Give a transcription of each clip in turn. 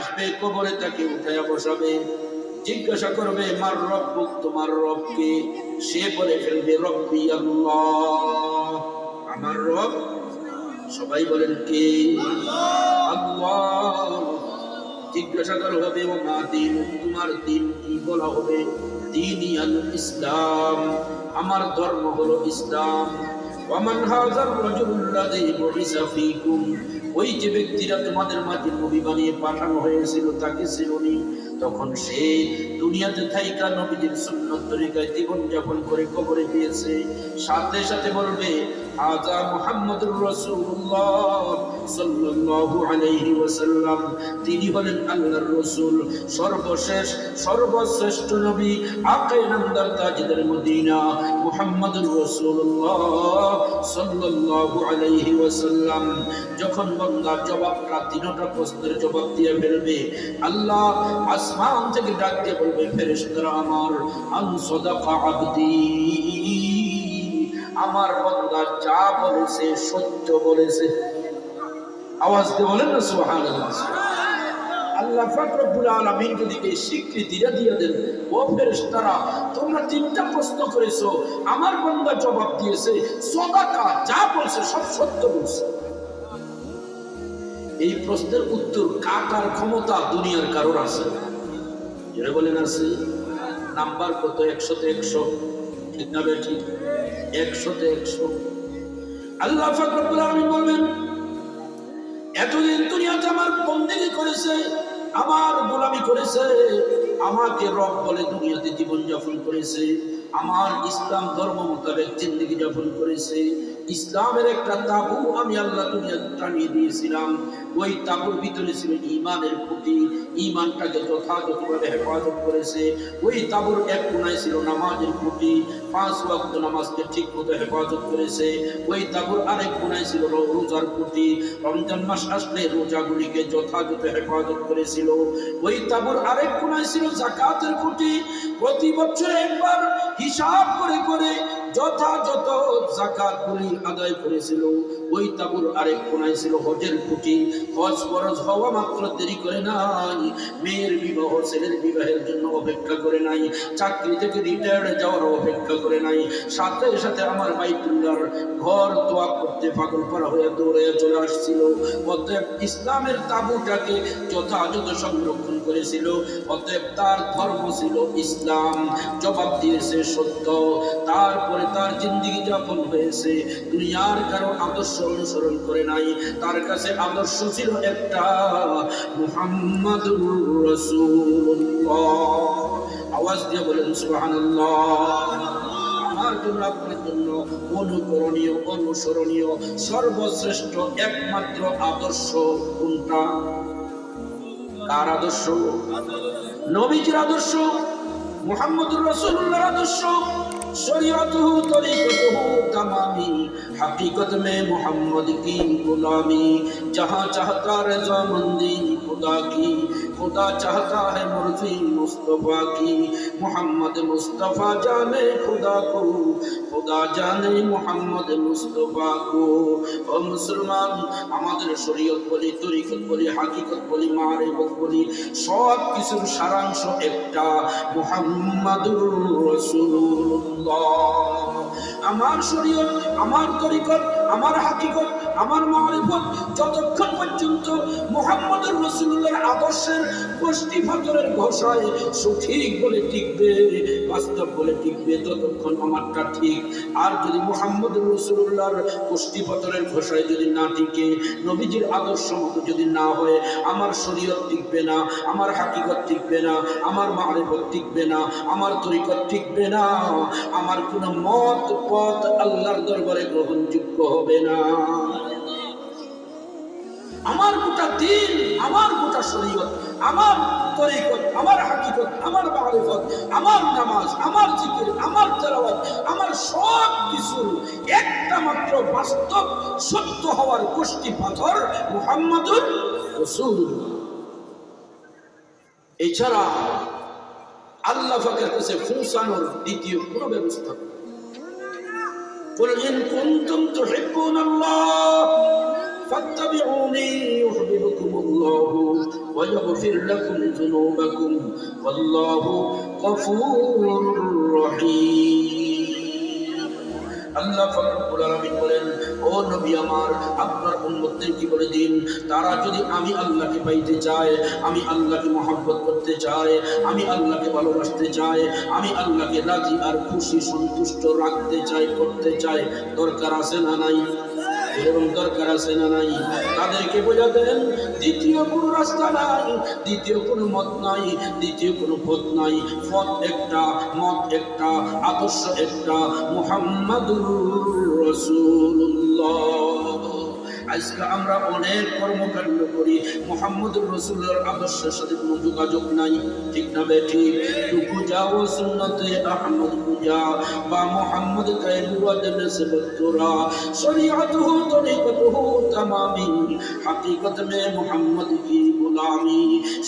আসবে, কবরে তাকে উঠায় বসাবে। জিজ্ঞাসা করবে, মার রব্বুক তোমার রবকে সে বলে ফেলবে, রব্বি আল্লাহ। আমার রব? সবাই বলেন, কে? আল্লাহ। জিজ্ঞাসা করা হবে ও মা দিন? তোমার দিন কি বলা হবে? দিন ইসলাম আমার ধর্ম হলো ইসলাম। ওয়ামান হাযার রাজুলুল্লাযী বুইসা ফীকুম, ওই যে ব্যক্তিরা তোমাদের মাঝে নবী বানিয়ে পাঠানো হয়েছিল, তাকে চিনুনি তখন সে দুনিয়াতে থাইকা নবীজির সুন্নত তরিকায় জীবন যাপন করে কবরে গিয়েছে। সাথে সাথে বলবে আজা মুহাম্মদুর রাসূলুল্লাহ। যখন বান্দা জবাবটা তিনটা প্রশ্নের জবাব দিয়ে ফেলবে, আল্লাহ আসমান থেকে ডাক দিয়ে বলবে, ফেরেশতারা আমার, আন আমার বান্দা যা বলেছে সত্য বলেছে। আওয়াজ দিয়ে বলেন না, সুবহানাল্লাহ। আল্লাহ এই দিয়ে দেন। ও ফেরেশতারা, তোমরা তিনটা প্রশ্ন করেছ, আমার বান্দা জবাব দিয়েছে, সদাকা, যা বলছে সব সত্য বলছে। এই প্রশ্নের উত্তর কাটার ক্ষমতা দুনিয়ার কারোর আছে? যেটা বলেন, আছে। নাম্বার কত? একশোতে একশো। ঠিক না বেঠি একশোতে একশো। আল্লাহ পাক রব্বুল আলামিন বলবেন এতদিন দুনিয়াতে আমার বন্দেগি করেছে, আমার গোলামি করেছে, আমাকে রব বলে দুনিয়াতে জীবন যাপন করেছে, আমার ইসলাম ধর্ম মোতাবেক জিন্দগি যাপন করেছে, ইসলামের একটা তাবু আমি আল্লাহ দুনিয়া টানিয়ে দিয়েছিলাম। ওই তাবুর ভিতরে ছিল ইমানের খুঁটি, ইমানটাকে যথাযথভাবে হেফাজত করেছে। ওই তাবুর এক কোনায় ছিল নামাজের খুঁটি, পাঁচ ওয়াক্ত নামাজকে ঠিক মতো হেফাজত করেছে। ওই তাবুর আরেক কোনায় ছিল রোজার খুঁটি, রমজান মাস আসলে রোজাগুলিকে যথাযথ হেফাজত করেছিল। ওই তাবুর আরেক কোনায় ছিল জাকাতের খুঁটি, প্রতি বছর একবার হিসাব করে করে যথাযথ জাকাতগুলি আদায় করেছিল। ওই তাবুর আরেক কোনায় ছিল হজের খুঁটি হজ ফরজ হওয়া মাত্র দেরি করে নাই। মেয়ের বিবাহ, ছেলের বিবাহের জন্য অপেক্ষা করে নাই। চাকরি থেকে যাওয়ার অপেক্ষা করে নাই। সাথে সাথে আমার ঘর দোয়া করতে পাগল হয়ে দৌড়ে চলে আসছিল। অতএব ইসলামের তাবুটাকে যথাযথ সংরক্ষণ করেছিল। অতএব তার ধর্ম ছিল ইসলাম। জবাব দিয়েছে সত্য। তারপরে তার জিন্দিগি যাপন হয়েছে। দুনিয়ার কারও আদর্শ অনুসরণ করে নাই। তার কাছে আদর্শ ছিল একটা রাসূলুল্লাহ। আওয়াজ দিয়ে বলেন, সুবহানাল্লাহ। আমার অনুকরণীয় সর্বশ্রেষ্ঠ একমাত্র আদর্শ কোনটা? আদর্শ? আদর্শ? আদর্শ? तमामी हकीकत में मोहम्मद की गुलामी जहाँ चाहता रजा मंदी खुदा की। खुदा चाहता है मुर्जी मुस्तफ़ा की मोहम्मद मुस्तफ़ा जाने खुदा को खुदा জানে মোহাম্মদ মুস্তফা কো ও মুসলমান আমাদের শরীয়ত বলি তরিকত বলি হাকিকত বলি মারিফত বলি সব কিছুর সারাংশ একটা মুহাম্মাদুর রাসূলুল্লাহ আমার শরীয়ত আমার তরিকত আমার হাকিকত আমার মারিফত যতক্ষণ পর্যন্ত মুহাম্মদুর রাসূলুল্লাহর আদর্শের গোষ্ঠী ফাতরের ঘোষায় সঠিক বলে টিকবে, বাস্তব বলে টিকবে, ততক্ষণ আমারটা ঠিক। আর যদি মোহাম্মদ রসুল্লাহর গোষ্ঠী পতনের ঘোষায় যদি না টিকে, নবীজির আদর্শ মতো যদি না হয়, আমার শরীয়ত টিকবে না, আমার হাকিকত টিকবে না, আমার মারেফত টিকবে না, আমার তরিকত টিকবে না, আমার কোনো মত পথ আল্লাহর দরবারে গ্রহণযোগ্য হবে না। আমার গোটা দিন আমার গোটা শরীয়ত আমার তরিকত আমার হাকিকত আমার মারিফত আমার নামাজ আমার জিকির আমার তেলাওয়াত আমার সব কিছু একটা মাত্র বাস্তব সত্য হওয়ার গোষ্ঠী পাথর মুহাম্মাদুর রাসূলুল্লাহ এছাড়া আল্লাহ ফাকের কাছে পৌঁছানোর দ্বিতীয় কোনো ব্যবস্থা নেই। قل إن كنتم تحبون الله ويغفر لكم ذنوبكم والله غفور رحيم আল্লাহ ফাকরুল আলামিন বলেন ও নবী আমার আপনার উম্মতদের কি বলে দিন তারা যদি আমি আল্লাহকে পাইতে চায় আমি আল্লাহকে মহব্বত করতে চায় আমি আল্লাহকে ভালোবাসতে চায় আমি আল্লাহকে রাজি আর খুশি সন্তুষ্ট রাখতে চাই করতে চাই দরকার আছে না নাই এবং দরকার আছে না নাই, তাদেরকে বোঝা দেন, দ্বিতীয় কোনো রাস্তা নাই, দ্বিতীয় কোনো মত নাই, দ্বিতীয় কোনো পথ নাই, পথ একটা, মত একটা, আদর্শ একটা, মোহাম্মদুর রাসূলুল্লাহ। আজকে আমরা অনেক কর্মকাণ্ড করি। মোহাম্মদ রসুলের আদর্শের সাথে কোনো যোগাযোগ নাই। ঠিক না বেঠি টুকু সুন্নতে, আহমদ পূজা। বা মোহাম্মদ গায়রুয়াদের সেবতরা। শরীয়ত হো তরিকত তামামি। হাকিকত মে মোহাম্মদ কি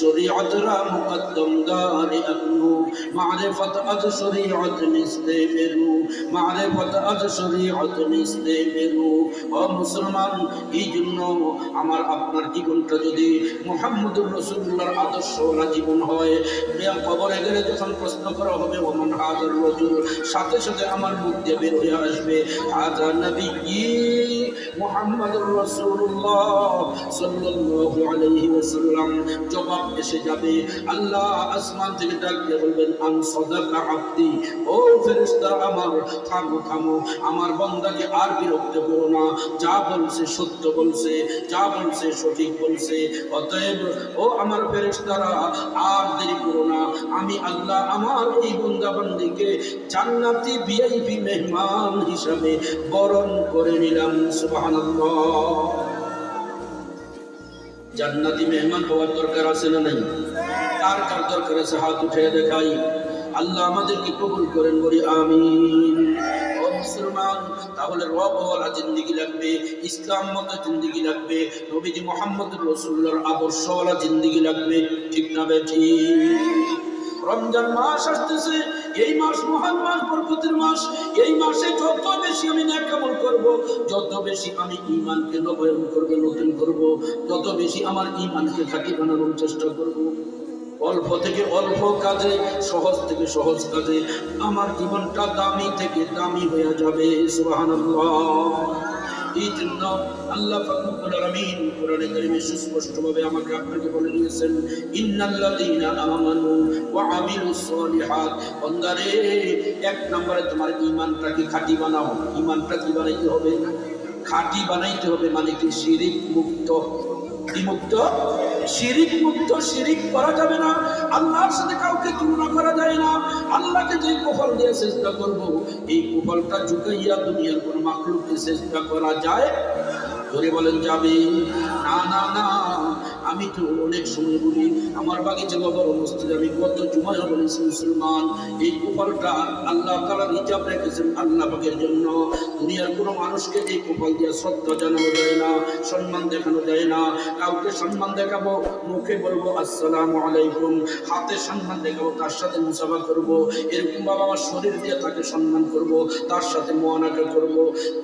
شریعت را مقدم دار اکنو معرفت از شریعت نستے برو معرفت মুসলমান, এই জন্য আমার আপনার জীবনটা যদি মোহাম্মদুর রসুল্লার আদর্শওয়ালা জীবন হয় ব্যায়াম খবরে যখন প্রশ্ন করা হবে, ওমন হাজার রজুল? সাথে সাথে আমার মুখ বের হয়ে আসবে হাজার নবী রসুল্লাহ সাল্লাল্লাহু আলাইহি ওয়াসাল্লাম। জবাব এসে যাবে, আল্লাহ আসমান থেকে বলবেন, আন সাদাকা আব্দি, ও ফেরেশতা আমার, থামো থামো, আমার বান্দাকে আর বিরক্ত করো না। যা বলছে সত্য বলছে, যা বলছে সঠিক বলছে। অতএব, ও আমার ফেরেশতারা, আর দেরি করো না। আমি আল্লাহ আমার এই বন্দা বান্দিকে জান্নাতি ভিআইপি মেহমান হিসাবে বরণ করে নিলাম, সুবহানাল্লাহ। জান্নাতি মেহমান হওয়ার দরকার আছে না নাই? কার কার দরকার আছে? হাত উঠে দেখাই। আল্লাহ আমাদেরকে কবুল করেন বলি মুসলমান, তাহলে জিন্দিগি লাগবে, ইসলাম মতো জিন্দিগি লাগবে, নবীজি মোহাম্মদ রসুল্লাহর আদর্শওয়ালা জিন্দিগি লাগবে, ঠিক না বেঠি রমজান মাস আসতেছে, এই মাস মহান মাস, বরকতের মাস। এই মাসে যত বেশি আমি ন্যাকামল করব, যত বেশি আমি ইমানকে নবায়ন করব, নতুন করব, তত বেশি আমার ইমানকে থাকি বানানোর চেষ্টা করব। অল্প থেকে অল্প কাজে, সহজ থেকে সহজ কাজে, আমার জীবনটা দামি থেকে দামি হয়ে যাবে, সুবহানাল্লাহ। বান্দারে, এক নম্বরে তোমার খাঁটি কি বানাইতে হবে? খাঁটি বানাইতে হবে মানে কি শিরিক মুক্ত। কি মুক্ত শিরিক মুক্ত শিরিক করা যাবে না। আল্লাহর সাথে কাউকে তুলনা করা যায় না। আল্লাহকে যে কুফল দিয়ে চেষ্টা করব, এই কুফলটা ঝুঁকাইয়া দুনিয়ার কোন মাকলুককে চেষ্টা করা যায়? ধরে বলেন যাবে। না না না। আমি তো অনেক সময় বলি, আমার বাগিচা বাবার মসজিদে আমি কত জুমায় বলেছি মুসলমান। এই কপালটা আল্লাহ তালা রিজার্ভ রেখেছেন আল্লাহ পাকের জন্য। দুনিয়ার কোনো মানুষকে এই কপাল দিয়ে শ্রদ্ধা জানানো যায় না, সম্মান দেখানো যায় না। কাউকে সম্মান দেখাবো, মুখে বলব, আসসালামু আলাইকুম। হাতে সম্মান দেখাবো, তার সাথে মুসাফা করব। এরকম বাবা আমার শরীর দিয়ে তাকে সম্মান করব, তার সাথে মোয়ানাকা করব।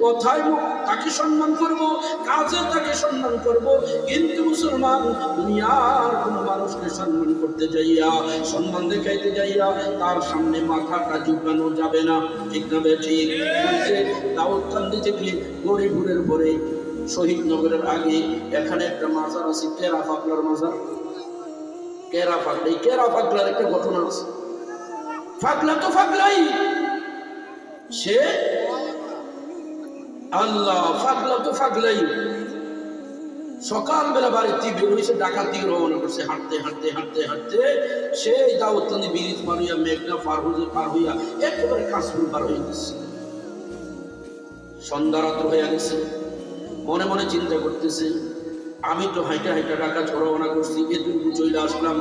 কথায় তাকে সম্মান করব, কাজে তাকে সম্মান করব। কিন্তু মুসলমান দুনিয়ার কোনো মানুষকে সম্মান করতে যাইয়া, সম্মান দেখাইতে যাইয়া তার সামনে মাথাটা ঝুঁকানো যাবে না। ঠিক না ঠিক? বলছে দাউদকান্দি থেকে পরে শহীদ নগরের আগে, এখানে একটা মাজার আছে, কেরা পাগলার মাজার? কেরা পাগলা এই কেরা পাগলার একটা ঘটনা আছে। পাগলা তো পাগলাই সে? আল্লাহ পাগলা তো পাগলাই সকালবেলা বাড়ির তীব্র হয়েছে ডাকার দিকে রওনা করছে, হাঁটতে হাঁটতে হাঁটতে হাঁটতে। সেই দাউদকান্দি ব্রিজ পার হইয়া মেঘনা পার হইয়া পার হইয়া একেবারে কাশ্মীর পার হয়ে গেছে। সন্ধ্যা রাত্র হয়ে গেছে। মনে মনে চিন্তা করতেছে আমি তো হাইটা হাইটা টাকা ছড়াওনা করছি এটুকু চলে আসলাম।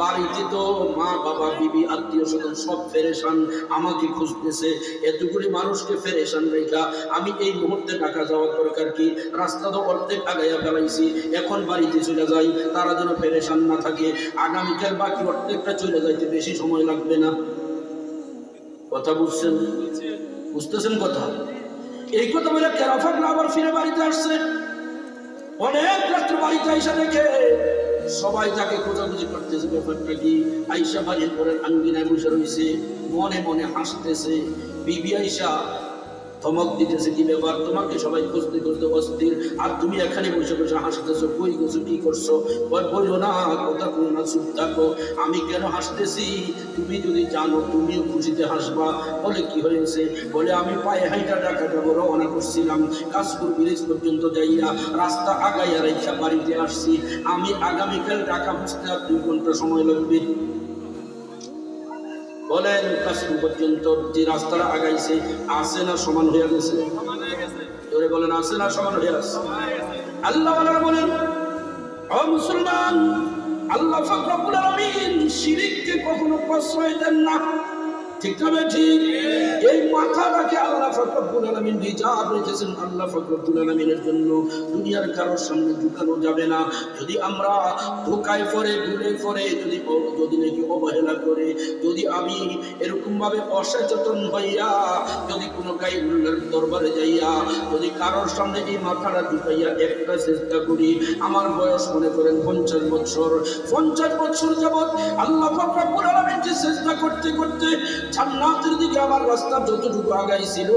বাড়িতে তো মা, বাবা, বিবি, আত্মীয় স্বজন সব ফেরেশান আমাকে খুঁজতেছে। এতগুলি মানুষকে ফেরেশান রেখা, আমি এই মুহূর্তে টাকা যাওয়ার দরকার কি? রাস্তা তো অর্ধেক আগাইয়া ফেলাইছি, এখন বাড়িতে চলে যাই, তারা যেন ফেরেশান না থাকে। আগামীকাল বাকি অর্ধেকটা চলে যাইতে বেশি সময় লাগবে না। কথা বুঝছেন? বুঝতেছেন কথা? এই কথা বলে কেরাফাক আবার ফিরে বাড়িতে আসছে? অনেক রাত্রে বাড়িতে আইসা দেখে সবাই তাকে খোঁজাখুঁজি করতেছে ব্যাপারটা কি? আইসা বাড়ির পরে আঙ্গিনায় বসে রয়েছে মনে মনে হাসতেছে। বিবি আইসা ধমক দিতেছে কি ব্যাপার তোমাকে সবাই খুঁজতে খুঁজতে অস্থির। আর তুমি এখানে বসে বসে হাসতেছো, কই গেছো, কি করছ? বল না, কথা কোনো না, চুপ থাকো। আমি কেন হাসতেছি? তুমি যদি জানো, তুমিও খুশিতে হাসবা। বলে কি হয়েছে? বলে, আমি পায়ে হাইটা ডাকা যাব, রওনা করছিলাম। কাশপুর ব্রিজ পর্যন্ত যাইয়া রাস্তা আগাইয়া রেখা বাড়িতে আসছি। আমি আগামীকাল ঢাকা বুঝতে আর দুই ঘণ্টা সময় লাগবে। বলেন কাশ্মীর পর্যন্ত যে রাস্তাটা আগাইছে আসে না সমান হয়ে গেছে? জোরে বলেন আসে না সমান হয়ে আসছে আল্লাহ বলেন, ও মুসলমান, আল্লাহ ফখরুল আমিন শিরিককে কখনো প্রশ্রয় দেন না। অসচেতন হইয়া যদি দরবারে যাইয়া যদি কারোর সামনে এই মাথাটা ঢুকাইয়া একটা চেষ্টা করি, আমার বয়স মনে করেন পঞ্চাশ বছর পঞ্চাশ বছর যাবৎ আল্লাহ ফাকরুল আলামিন যে চেষ্টা করতে করতে জান্নাতের দিকে আমার রাস্তা যতটুকু আগাইছিল।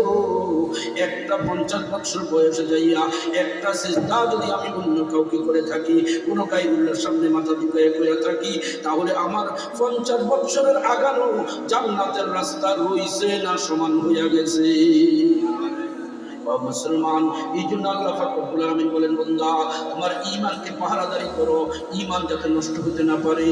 একটা পঞ্চাশ বছর বয়সে যাইয়া একটা চেষ্টা যদি আমি অন্য কাউকে করে থাকি, কোনো গাইবুল্লার সামনে মাথা ঢুকাইয়া করে থাকি, তাহলে আমার পঞ্চাশ বছরের আগানো জান্নাতের রাস্তা রইছে না সমান হইয়া গেছে। মুসলমান, এই জন্য আল্লাহ আলামিন বলেন তোমার ঈমানকে পাহারাদারি করো। ঈমান যাতে নষ্ট হতে না পারে।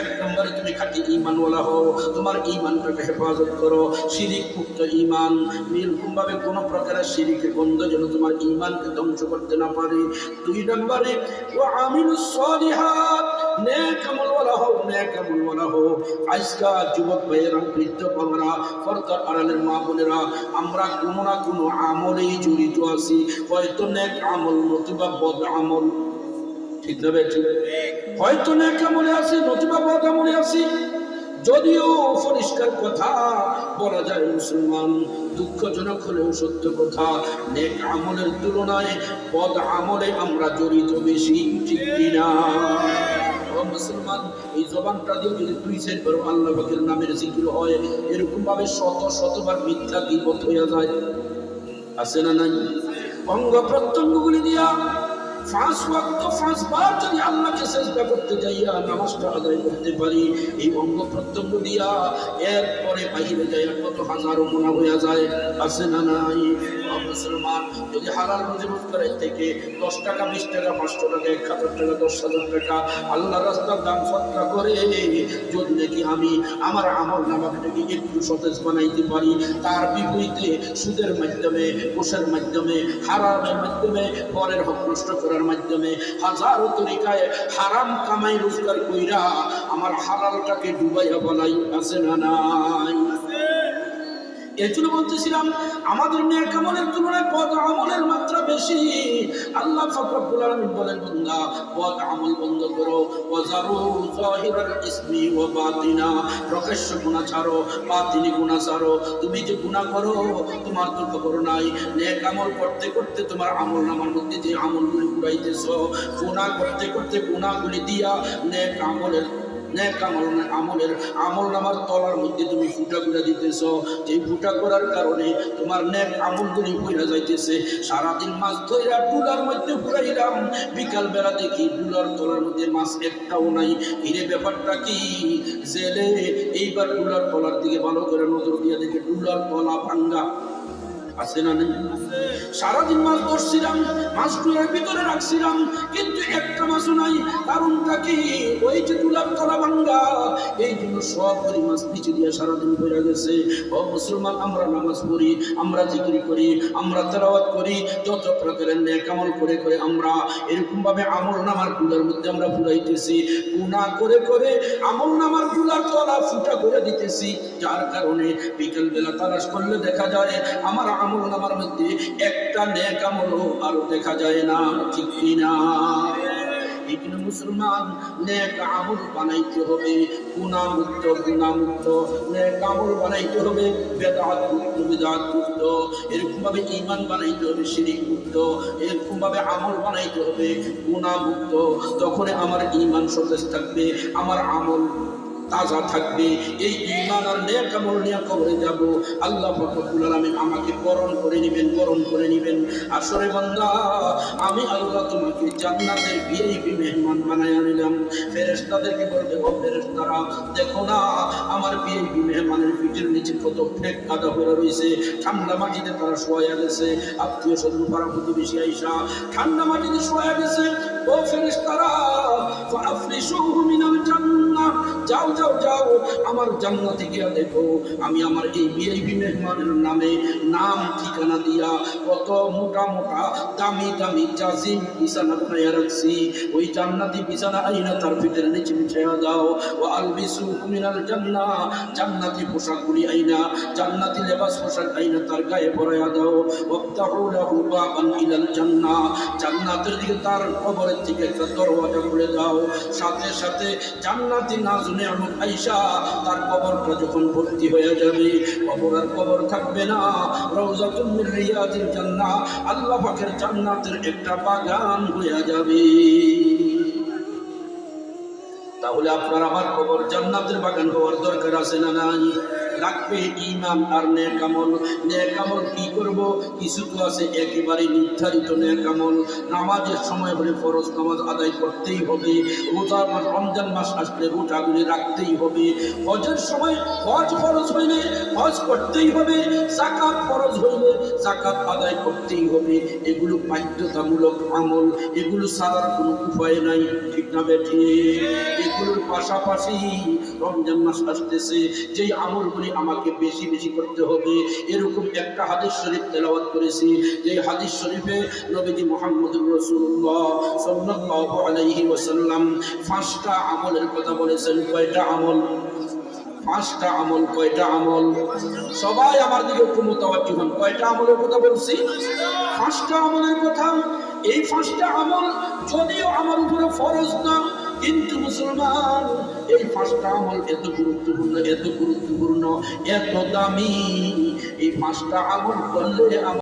এক নম্বরে তুমি খাঁটি ঈমানওয়ালা হও। তোমার ঈমানটাকে হেফাজত করো। শিরিক মুক্ত ঈমান। এরকম ভাবে কোনো প্রকারের শিরিকের গন্ধ যেন তোমার ইমানকে ধ্বংস করতে না পারে। দুই নম্বরে সালিহাত আমলওয়ালা আমলওয়ালা যুবক আড়ালের মা আমরা না আমলেই জড়িত আছি। হয়তো নেক আমল নতুবা আমল। ঠিক না হয়তো নেক আমলে নতুবা আমলে আছি। যদিও পরিষ্কার কথা, বলা যায় মুসলমান, দুঃখজনক হলেও সত্য কথা, নেক আমলের তুলনায় পদ আমলে আমরা জড়িত বেশি, ঠিক ও মুসলমান, এই জবানটা দিয়ে যদি দুই করো আল্লাহ পাকের নামের জিকির হয় এরকম ভাবে শত শতবার মিথ্যা গিবত হইয়া যায়। আছে না নাই? অঙ্গ প্রত্যঙ্গগুলি দিয়া পাঁচ ওয়াক্ত পাঁচ বার যদি আল্লাহকে চেষ্টা করতে যাইয়া নামাজটা আদায় করতে পারি, এই অঙ্গ প্রত্যঙ্গ দিয়া এরপরে বাইরে যাইয়া কত হাজারো মোনা হইয়া যায়। আছে না নাই? মুসলমান যদি হালাল রুজি রোজগারের থেকে দশ টাকা, বিশ টাকা পাঁচশো টাকা, এক হাজার টাকা, দশ হাজার টাকা আল্লাহ রাস্তার দাম সৎকা করে, যদি নাকি আমি আমার আমল নামাকে একটু সতেজ বানাইতে পারি, তার বিপরীতে সুদের মাধ্যমে, কোষের মাধ্যমে, হারামের মাধ্যমে পরের হক নষ্ট করার মাধ্যমে, হাজারো তরিকায় হারাম কামাই রোজগার কইরা আমার হালালটাকে ডুবাইয়া বলাই আছে না নাই? এর জন্য বলতেছিলাম, আমাদের নেক আমলের তুলনায় পদ আমলের মাত্রা বেশি? আল্লাহ ফাকরুল আলামিন বলেন, বান্দা, পদ আমল বন্ধ করো। ওয়াজারু জাহিরাল ইসমি ওয়া বাতিনা। প্রকাশ্য গুনাহ ছাড়ো, বাতিনি গুনাহ ছাড়ো। তুমি যে গুনাহ করো, তোমার তো খবর নাই। নেক আমল করতে করতে তোমার আমল নামার মধ্যে যে আমলগুলি পুরাইতেছো গুনাহ করতে করতে গুনাহগুলি দিয়া নেক আমলের আমলের আমল নামার তলার মধ্যে তুমি ফুটা করে দিতেছ। যে ফুটা করার কারণে তোমার নেক আমলগুলি হইয়া যাইতেছে। সারাদিন মাছ ধইরা ডুলার মধ্যে ফুরাইলাম বিকাল বেলা দেখি ডুলার তলার মধ্যে মাছ একটাও নাই। হিরে ব্যাপারটা কি? জেলে এইবার ডুলার তলার দিকে ভালো করে নজর দিয়ে দেখে ডুলার তলা ভাঙ্গা। আছে না নেই? সারাদিন মাছ ধরছিলাম, মাছগুলোর ভিতরে রাখছিলাম, কিন্তু একটা মাছও নাই। কারণটা কি? ওই যে তুলার তলা ভাঙ্গা, এই জন্য সব করি মাছ নিচে দিয়ে সারাদিন বেড়ে গেছে। ও মুসলমান, আমরা নামাজ পড়ি, আমরা জিকির করি, আমরা তেলাওয়াত করি, যত প্রকারের নেক আমল করে করে আমরা এরকম ভাবে আমল নামারগুলার মধ্যে আমরা ফুরাইতেছি গুনাহ করে করে আমল নামারগুলার তলা ফুটা করে দিতেছি। যার কারণে বিকেল বেলা তালাশ করলে দেখা যায়, আমার আমল নামার মধ্যে, একটা নেক আমলও আরও দেখা যায় না, ঠিক কিনা? এই মুসলমান, নেক আমল বানাইতে হবে, গুণামুক্ত গুণামুক্ত, নেক আমল বানাইতে হবে, বেদাত মুক্ত বেদাত মুক্ত এরকম ভাবে ইমান বানাইতে হবে, শিরিক মুক্ত এরকম ভাবে আমল বানাইতে হবে, গুণামুক্ত তখন আমার ইমান সতেজ থাকবে, আমার আমল তাজা থাকবে। এই ইমান আর নেক আমল নিয়ে কবরে যাব। আল্লাহ রব্বুল আলামিন আমাকে বরণ করে নেবেন, বরণ করে নেবেন। আসরে বান্দা, আমি আল্লাহ তোমাকে জান্নাতের ভিআইপি মেহমান বানায় আনিলাম ফেরেশতাদেরকে বলবে, ও ফেরেশতারা, দেখো না, আমার ভিআইপি মেহমানের পিঠের নিচে কত ফেক কাদা হয়ে রয়েছে। ঠান্ডা মাটিতে তারা শোয়া গেছে। আত্মীয় স্বজন, পাড়া প্রতিবেশী আইসা, ঠান্ডা মাটিতে শোয়া গেছে। ও ফেরেশতারা ফাফরিশুহু মিনাল জান্নাহ। যাও যাও যাও আমার জান্নাতে গিয়া দেখো আমি আমার এই বিআইবি মেহমানের নামে নাম ঠিকানা দিয়া কত মোটা মোটা, দামি দামি জাজিম বিছানা বানাইয়া রাখছি। ওই জান্নাতি বিছানা আইনা তার ভিতরে নিচে বিছাইয়া দাও। ও আলবিসু মিনাল জান্নাহ জান্নাতি পোশাকগুলি আইনা, জান্নাতি লেবাস পোশাক আইনা তার গায়ে পরাইয়া দাও। ওয়াফতাহু লাহু জান্নাহ জান্নাতের দিকে তার কবরের থেকে একটা দরওয়াজা খুলে দাও। সাথে সাথে জান্নাতি নাজনে আমল আইসা তার কবরটা যখন ভর্তি হয়ে যাবে, কবর আর কবর থাকবে না। জান্নাহ, আল্লাহ জান্নাতের একটা বাগান হয়ে যাবে। তাহলে আপনার আমার খবর জান্নাতের বাগান হওয়ার দরকার আছে না নাই? লাগবে ইমান আর নেকামল। নেকামল কি করব? কিছু তো আছে একেবারে নির্ধারিত নেকামল। নামাজের সময় হলে ফরজ নামাজ আদায় করতেই হবে। রোজা মাস, রমজান মাস আসলে রোজাগুলি রাখতেই হবে। হজের সময় হজ ফরজ হইলে হজ করতেই হবে। জাকাত ফরজ হইলে জাকাত আদায় করতেই হবে। এগুলো বাধ্যতামূলক আমল। এগুলো ছাড়ার কোনো উপায় নাই। না বেঠি এগুলোর পাশাপাশি রমজান মাস আসতেছে, যেই আমাকে বেশি বেশি করতে হবে, এরকম একটা হাদিস শরীফ তেলাওয়াত করেছি যে হাদিস শরীফে নবীজি মোহাম্মদুর রসুল্লাহ সাল্লাল্লাহু আলাইহি ওয়াসাল্লাম পাঁচটা আমলের কথা বলেছেন, কয়টা আমল? পাঁচটা আমল, কয়টা আমল? সবাই আমার দিকে একটু মোতাবাজি হন। কয়টা আমলের কথা বলছি? পাঁচটা আমলের কথা। এই পাঁচটা আমল যদিও আমার উপরে ফরজ না, কিন্তু মুসলমান, এই পাঁচটা আমল এত গুরুত্বপূর্ণ এত গুরুত্বপূর্ণ, এত দামি। এই পাঁচটা আমল করলে